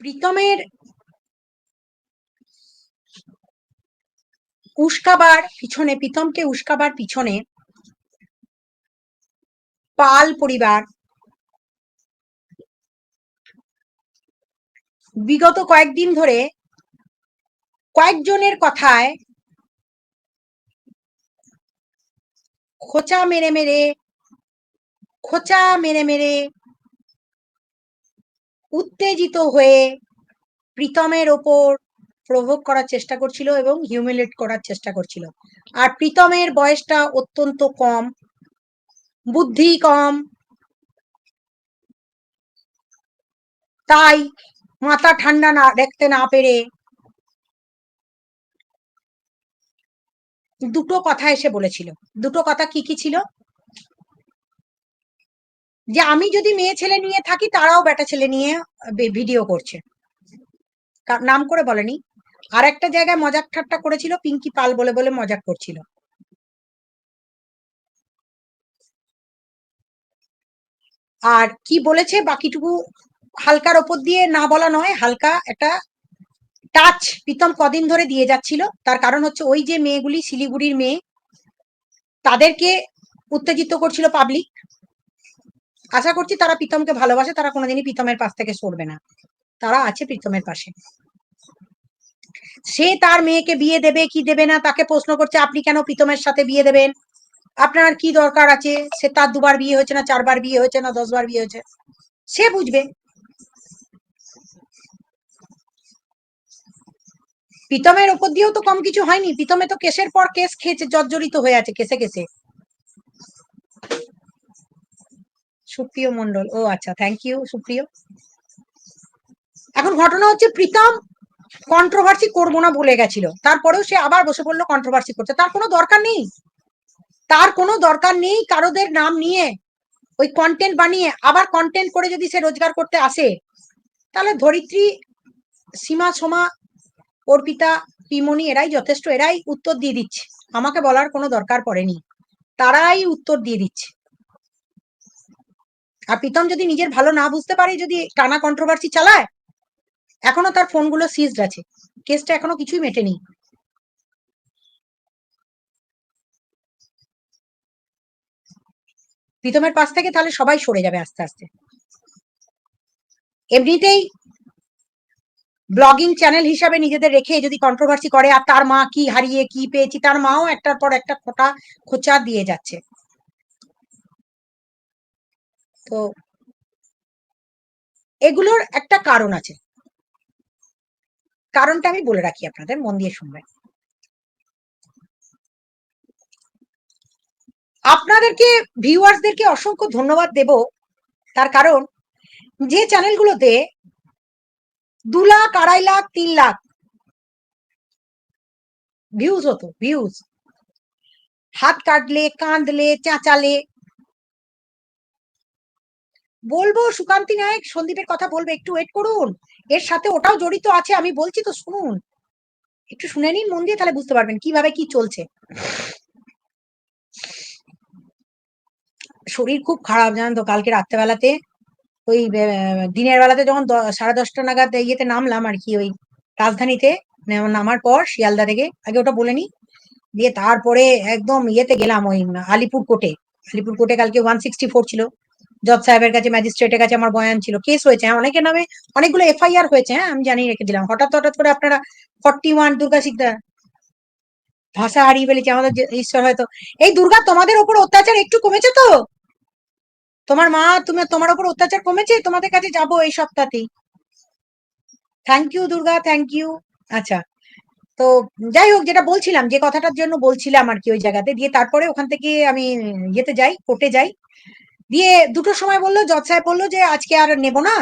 প্রীতমের উস্কাবার পিছনে, প্রীতমকে উস্কাবার পিছনে পাল পরিবার বিগত কয়েকদিন ধরে কয়েকজনের কথায় খোঁচা মেরে মেরে, খোঁচা মেরে মেরে উত্তেজিত হয়ে প্রীতমের ওপর প্রভোগ করার চেষ্টা করছিল এবং হিউমিলেট করার চেষ্টা করছিল। আর প্রীতমের বয়সটা অত্যন্ত কম, বুদ্ধি কম। তাই মাথা ঠান্ডা না, দেখতে না পেরে দুটো কথা এসে বলেছিল। দুটো কথা কি কি ছিল? যে আমি যদি মেয়ে ছেলে নিয়ে থাকি, তারাও বেটা ছেলে নিয়ে ভিডিও করছে। নাম করে বলেনি। আর একটা জায়গায় মজাক ঠাট্টা করেছিল, পিঙ্কি পাল বলে বলে মজাক করছিল। আর কি বলেছে বাকিটুকু হালকার ওপর দিয়ে না বলা নয়, হালকা একটা টাচ প্রীতম কদিন ধরে দিয়ে যাচ্ছিল। তার কারণ হচ্ছে ওই যে মেয়েগুলি শিলিগুড়ির মেয়ে, তাদেরকে উত্তেজিত করছিল পাবলিক আশা করছি তারা প্রীতমকে ভালোবাসে, তারা কোনোদিনই প্রীতমের পাশ থেকে সরবে না। তারা আছে প্রীতমের পাশে। সে তার মেয়েকে বিয়ে দেবে, কি দেবে না, তাকে প্রশ্ন করছে, আপনি কেন প্রীতমের সাথে বিয়ে দেবেন? আপনার কি দরকার আছে? সে তার দুবার বিয়ে হয়েছে না, চারবার বিয়ে হয়েছে না, দশবার বিয়ে হয়েছে? সে বুঝবে। প্রীতমের ওপর দিয়েও তো কম কিছু হয়নি। প্রীতমে তো কেসের পর কেস খেয়েছে, জর্জরিত হয়ে আছে কেসে কেসে। সুপ্রিয় মন্ডল ও আচ্ছা থ্যাংক ইউ সুপ্রিয়। এখন ঘটনা হচ্ছে, প্রীতম কন্ট্রোভার্সি করব না বলে গেছিল। তারপরেও সে আবার বসে পড়ল কন্ট্রোভার্সি করছে তার কোনো দরকার নেই। তার কোনো দরকার নেই কারোদের নাম নিয়ে, ওই কন্টেন্ট বানিয়ে। আবার কন্টেন্ট করে যদি সে রোজগার করতে আসে, তাহলে ধরিত্রী, সীমা, সোমা, অর্পিতা, পিমনি, এরাই যথেষ্ট। এরাই উত্তর দিয়ে দিচ্ছে। আমাকে বলার কোনো দরকার পড়েনি। তারাই উত্তর দিয়ে দিচ্ছে। আর প্রীতম যদি নিজের ভালো না বুঝতে পারে, যদি টানা কন্ট্রোভার্সি চালায়, এখনও তার ফোনগুলো সিজড আছে। কেসটা এখনও কিছুই মেটেনি। প্রীতমের পাশ থেকে তাহলে সবাই সরে যাবে আস্তে আস্তে। এমনিতেই ব্লগিং চ্যানেল হিসাবে নিজেদের রেখে যদি কন্ট্রোভার্সি করে, আর তার মা কি হারিয়ে, কি পেয়েছি, তার মাও একটার পর একটা খোটা, খোঁচা দিয়ে যাচ্ছে। তো এগুলোর একটা কারণ আছে। কারণটা আমি বলে রাখি আপনাদের, মন দিয়ে শুনবেন। আপনাদেরকে ভিউয়ার্সদেরকে অসংখ্য ধন্যবাদ দেব। তার কারণ, যে চ্যানেলগুলোতে দু লাখ, আড়াই লাখ, তিন লাখ ভিউজ হতো ভিউজ হাত কাটলে, কাঁদলে, চেঁচালে বলব, সুকান্তি নায়ক, সন্দীপের কথা বলবে, একটু ওয়েট করুন। এর সাথে ওটাও জড়িত আছে, আমি বলছি তো শুনুন। একটু শুনে নিন মন দিয়ে, তাহলে বুঝতে পারবেন কীভাবে কি চলছে। শরীর খুব খারাপ, জানেন তো, কালকে রাত্রেবেলাতে, ওই দিনের বেলাতে যখন সাড়ে দশটা নাগাদ ইয়েতে নামলাম আর কি, ওই রাজধানীতে নামার পর শিয়ালদা থেকে, আগে ওটা বলে নি দিয়ে তারপরে একদম ইয়েতে গেলাম, ওই আলিপুর কোর্টে আলিপুর কোর্টে কালকে ওয়ান সিক্সটি ফোর ছিল। জজ সাহেবের কাছে, ম্যাজিস্ট্রেটের কাছে আমার বয়ান ছিল। কেস হয়েছে হ্যাঁ অনেকের নামে অনেকগুলো এফআইআর হয়েছে হ্যাঁ আমি জানিয়ে রেখে দিলাম। হঠাৎ হঠাৎ করে আপনারা ফর্টি ওয়ান দুর্গা সিকদার ভাষা হারিয়ে ফেলেছি, আমাদের ঈশ্বর হয়তো। এই দুর্গা তোমাদের ওপর অত্যাচার একটু কমেছে তো? তোমার মা, তুমি, তোমার ওপর অত্যাচার কমেছে? তোমাদের কাছে যাব এই সপ্তাহতেই। Thank you Durga thank you আচ্ছা তো যাই হোক, যেটা বলছিলাম, যে কথাটার জন্য বলছিলাম আর কি ওই জায়গাতে, দিয়ে তারপরে ওখান থেকে আমি ইয়েতে যাই, কোর্টে যাই। দিয়ে দুটোর সময় বলল, জজ সাহেব বলল যে, আজকে আর নেব না।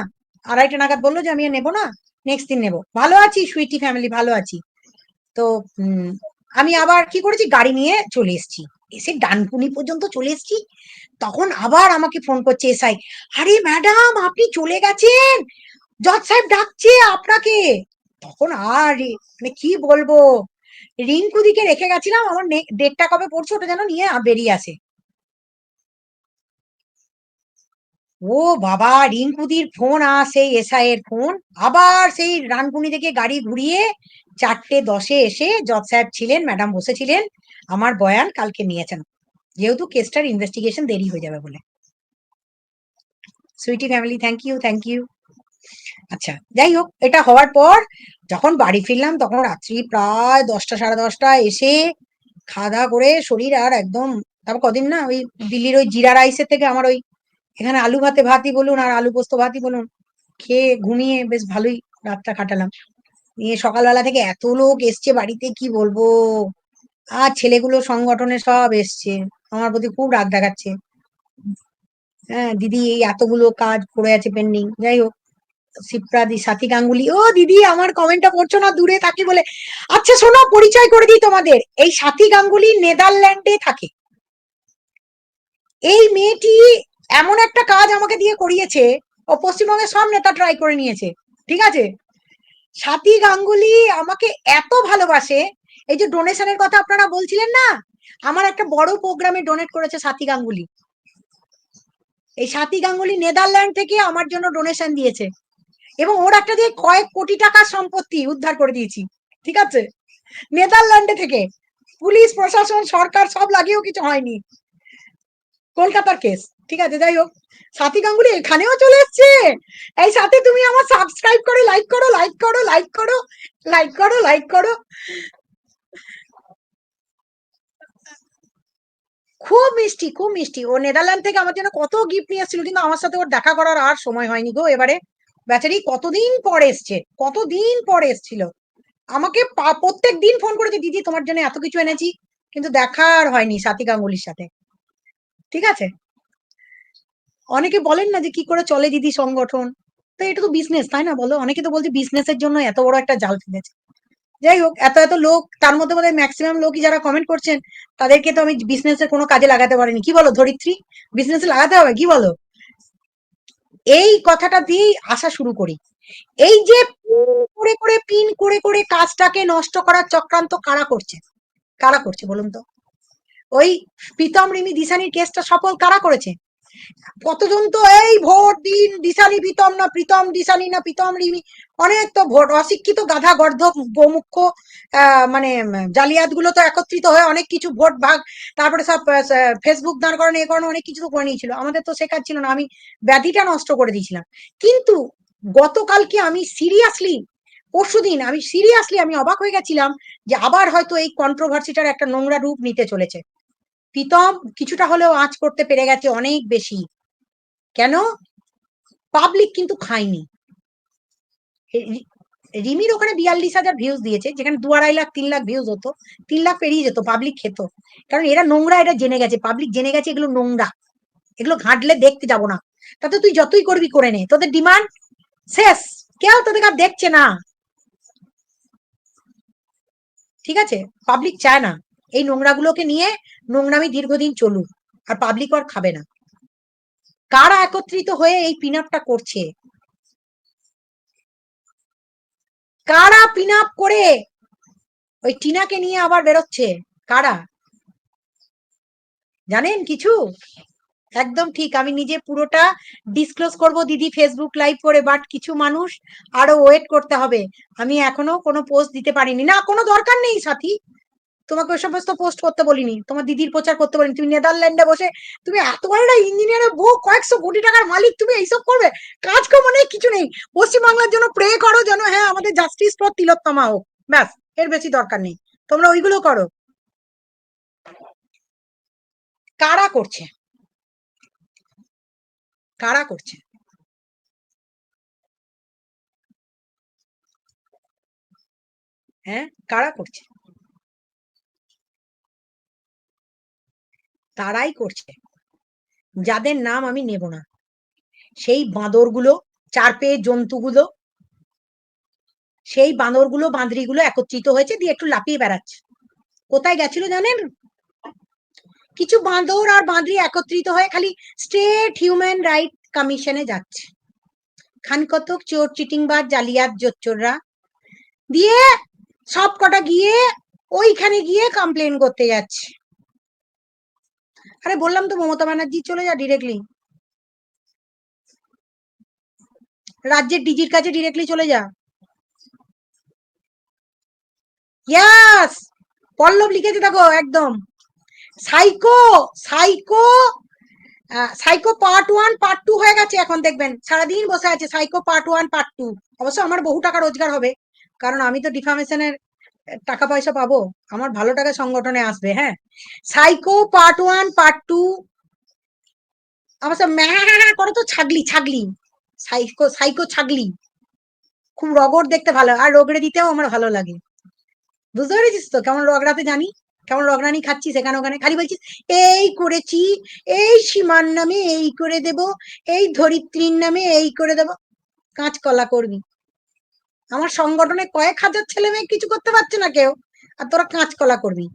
আড়াইটা নাগাদ বলল যে, আমি আর নেব না নেক্সট দিন নেব। ভালো আছি, সুইটি ফ্যামিলি ভালো আছি। তো আমি আবার কি করেছি, গাড়ি নিয়ে চলে এসেছি। এসে ডানকুনি পর্যন্ত চলে এসেছি। তখন আবার আমাকে ফোন করছে এসআই। আরে ম্যাডাম আপনি চলে গেছেন? জজ সাহেব ডাকছে আপনাকে। তখন আর মানে কি বলব? রিঙ্কু দিকে রেখে গেছিলাম, আমার ডেটটা কবে পড়ছে ওটা যেন নিয়ে বেরিয়ে আসে। ও বাবা, রিঙ্কুদির ফোন আসে এসআই এর ফোন। আবার সেই রানকুনি থেকে গাড়ি ঘুরিয়ে চারটে দশে এসে জজ সাহেব ছিলেন, ম্যাডাম বসেছিলেন আমার বয়ান কালকে নিয়েছেন। যেহেতু কেসটার ইনভেস্টিগেশন দেরি হয়ে যাবে বলে। Sweety family thank you thank you আচ্ছা যাই হোক, এটা হওয়ার পর যখন বাড়ি ফিরলাম, তখন রাত্রি প্রায় দশটা, সাড়ে দশটা এসে খাওয়া দাওয়া করে শরীর আর একদম, তারপর কদিন না, ওই দিল্লির ওই জিরা রাইসের থেকে আমার ওই এখানে আলু ভাতে ভাতই বলুন আর আলু পোস্ত ভাতই বলুন। খেয়ে ঘুমিয়ে বেশ ভালোই রাতটা কাটালাম। নিয়ে সকালবেলা থেকে এত লোক এসছে বাড়িতে, কি বলব? আর ছেলেগুলো সংগঠনে সব এসছে। আমার প্রতি খুব রাগ দেখাচ্ছে। হ্যাঁ দিদি, এই এতগুলো কাজ পড়ে আছে পেন্ডিং যাই হোক সিপ্রাদি সাথী গাঙ্গুলি, ও দিদি, আমার কমেন্টটা পড়ছো না দূরে থাকি বলে আচ্ছা শোনো, পরিচয় করে দিই তোমাদের। এই সাথী গাঙ্গুলি নেদারল্যান্ডে থাকে। এই মেয়েটি এমন একটা কাজ আমাকে দিয়ে করিয়েছে ও পশ্চিমবঙ্গের সব নেতা ট্রাই করে নিয়েছে, ঠিক আছে? সাথী গাঙ্গুলি আমাকে এত ভালোবাসে, এই যে ডোনেশনের কথা আপনারা বলছিলেন না, আমার একটা বড় প্রোগ্রামে ডোনেট করেছে সাথী গাঙ্গুলি। এই সাথী গাঙ্গুলি নেদারল্যান্ড থেকে আমার জন্য ডোনেশন দিয়েছে, এবং ওর একটা দিয়ে কয়েক কোটি টাকার সম্পত্তি উদ্ধার করে দিয়েছি, ঠিক আছে? নেদারল্যান্ডে থেকে পুলিশ, প্রশাসন, সরকার সব লাগিয়েও কিছু হয়নি। কলকাতার কেস ঠিক আছে? যাই হোক, সাথী গাঙ্গুলি এখানেও চলে এসছে। এই সাথে তুমি আমার সাবস্ক্রাইব করে লাইক করো লাইক করো লাইক করো লাইক করো লাইক করো। খুব মিষ্টি খুব মিষ্টি। ও নেদারল্যান্ড থেকে আমার জন্য কত গিফট নিয়ে এসেছিল, কিন্তু আমার সাথে ওর দেখা করার আর সময় হয়নি গো। এবারে বেচারি কতদিন পর এসছে, কতদিন পর এসছিল। আমাকে প্রত্যেক দিন ফোন করেছে, দিদি, তোমার জন্য এত কিছু এনেছি। কিন্তু দেখার হয়নি সাথী গাঙ্গুলির সাথে। ঠিক আছে? অনেকে বলেন না যে কি করে চলে দিদি সংগঠন? তো এটা তো বিজনেস তাই না বলো? অনেকে তো বলছে বিজনেসের জন্য এত বড় একটা জাল ফেলেছে। যাই হোক, এত এত লোক, তার মধ্যে বোধ ম্যাক্সিমাম লোকই যারা কমেন্ট করছেন, তাদেরকে তো আমি বিজনেসের কোনো কাজে লাগাতে পারিনি। কি বলো ধরিত্রী? বিজনেসে লাগাতে হবে, কি বলো? এই কথাটা দিয়েই আসা শুরু করি। এই যে করে করে, পিন করে করে কাজটাকে নষ্ট করার চক্রান্ত কারা করছে? কারা করছে বলুন তো? ওই প্রীতম রিমি দিশানির কেসটা সফল কারা করেছে? কতজন তো এই ভোট দিন দিশানি প্রীতম না প্রীতম দিশানি না প্রীতম রিমি? অনেক তো ভোট, অশিক্ষিত গাধা গর্ধ গোমুখ্য মানে জালিয়াতগুলো তো একত্রিত হয়ে অনেক কিছু ভোট ভাগ, তারপরে সব ফেসবুক দাঁড় করানো, এ করানো, অনেক কিছু তো করে নিয়েছিল। আমাদের তো শেখার ছিল না, আমি ব্যাধিটা নষ্ট করে দিয়েছিলাম। কিন্তু গতকালকে আমি সিরিয়াসলি পরশুদিন আমি সিরিয়াসলি আমি অবাক হয়ে গেছিলাম যে আবার হয়তো এই কন্ট্রোভার্সিটার একটা নোংরা রূপ নিতে চলেছে। প্রীতম কিছুটা হলেও আঁচ করতে পেরে গেছে অনেক বেশি। কেন? পাবলিক কিন্তু খায়নি। রিমির ওখানে বিয়াল্লিশ হাজার ভিউজ দিয়েছে, যেখানে দু আড়াই লাখ, তিন লাখ ভিউজ হতো, তিন লাখ পেরিয়ে যেত পাবলিক খেত। কারণ এরা নোংরা এটা জেনে গেছে পাবলিক জেনে গেছে এগুলো নোংরা। এগুলো ঘাঁটলে দেখতে যাব না। তাতে তুই যতই করবি করে নে। তোদের ডিমান্ড শেষ। কেউ তোদের আর দেখছে না। ঠিক আছে? পাবলিক চায় না। এই নোংরাগুলোকে নিয়ে নোংরামি দীর্ঘদিন চলুক, আর পাবলিক আর খাবে না। কারা একত্রিত হয়ে এই পিন করছে? কারা পিন করে ওই টিনাকে নিয়ে আবার বেরোচ্ছে? কারা? জানেন কিছু? একদম ঠিক, আমি নিজে পুরোটা ডিসক্লোজ করব দিদি ফেসবুক লাইভ করে বাট কিছু মানুষ আরও ওয়েট করতে হবে। আমি এখনও কোনো পোস্ট দিতে পারিনি। না, কোনো দরকার নেই, সাথী। তোমাকে ওই সমস্ত পোস্ট করতে বলিনি। তোমার দিদির প্রচার করতে বলিনি। তুমি নেদারল্যান্ডে বসে, তুমি এত বড় ইঞ্জিনিয়ারের বউ, কয়েকশো কোটি টাকার মালিক, তুমি এইসব করবে? কাজকর্ম নেই, কিছু নেই। পশ্চিমবাংলার জন্য প্রে করো যেন হ্যাঁ আমাদের জাস্টিস ফর তিলোত্তমা হোক। ব্যাস, এর বেশি দরকার নেই। তোমরা ওইগুলো করো। কারা করছে? কারা করছে? হ্যাঁ কারা করছে? তারাই করছে। যাদের নাম আমি নেব না। সেই বাঁদরগুলো চার পেয়ে জন্তুগুলো, সেই বাঁদরগুলো, বাঁদরিগুলো একত্রিত হয়েছে, দিয়ে একটু লাপিয়ে বেড়াচ্ছে। কোথায় গেছিল জানেন? কিছু বাঁদর আর বাঁদরি একত্রিত হয়ে খালি স্টেট হিউম্যান রাইট কমিশনে যাচ্ছে। খান কতক চোর, চিটিংবাজ, জালিয়াত, জোচ্চোররা দিয়ে সব কটা গিয়ে ওইখানে গিয়ে কমপ্লেন করতে যাচ্ছে। আরে বললাম তো মমতা ব্যানার্জি চলে যা ডিরেক্টলি রাজ্যের ডিজির কাছে ডিরেক্টলি চলে যা। ইয়াস পল্লব লিখেছে দেখো, একদম। Psycho psycho psycho part one part two হয়ে গেছে এখন দেখবেন। সারাদিন বসে আছে psycho part one part two অবশ্য আমার বহু টাকা রোজগার হবে, কারণ আমি তো ডিফামেশনের টাকা পয়সা পাবো? আমার ভালো টাকা সংগঠনে আসবে হ্যাঁ? Psycho part one, part two. অবশ্য ম্যা করে তো ছাগলি ছাগলি। Psycho psycho ছাগলি। খুব রগড় দেখতে ভালো, আর রগড়ে দিতেও আমার ভালো লাগে। বুঝতে পেরেছিস তো? কেমন রগড়াতে জানি? কেমন রগড়ানি খাচ্ছিস সেখানে ওখানে? খালি বলছিস, এই করেছি, এই সীমার নামে এই করে দেব, এই ধরিত্রীর নামে এই করে দেব। কাঁচকলা করবি। আমার সংগঠনে কয়েক হাজার ছেলে মেয়ে কিছু করতে পারছে না কেউ, আর তোরা কাঁচকলা করবি।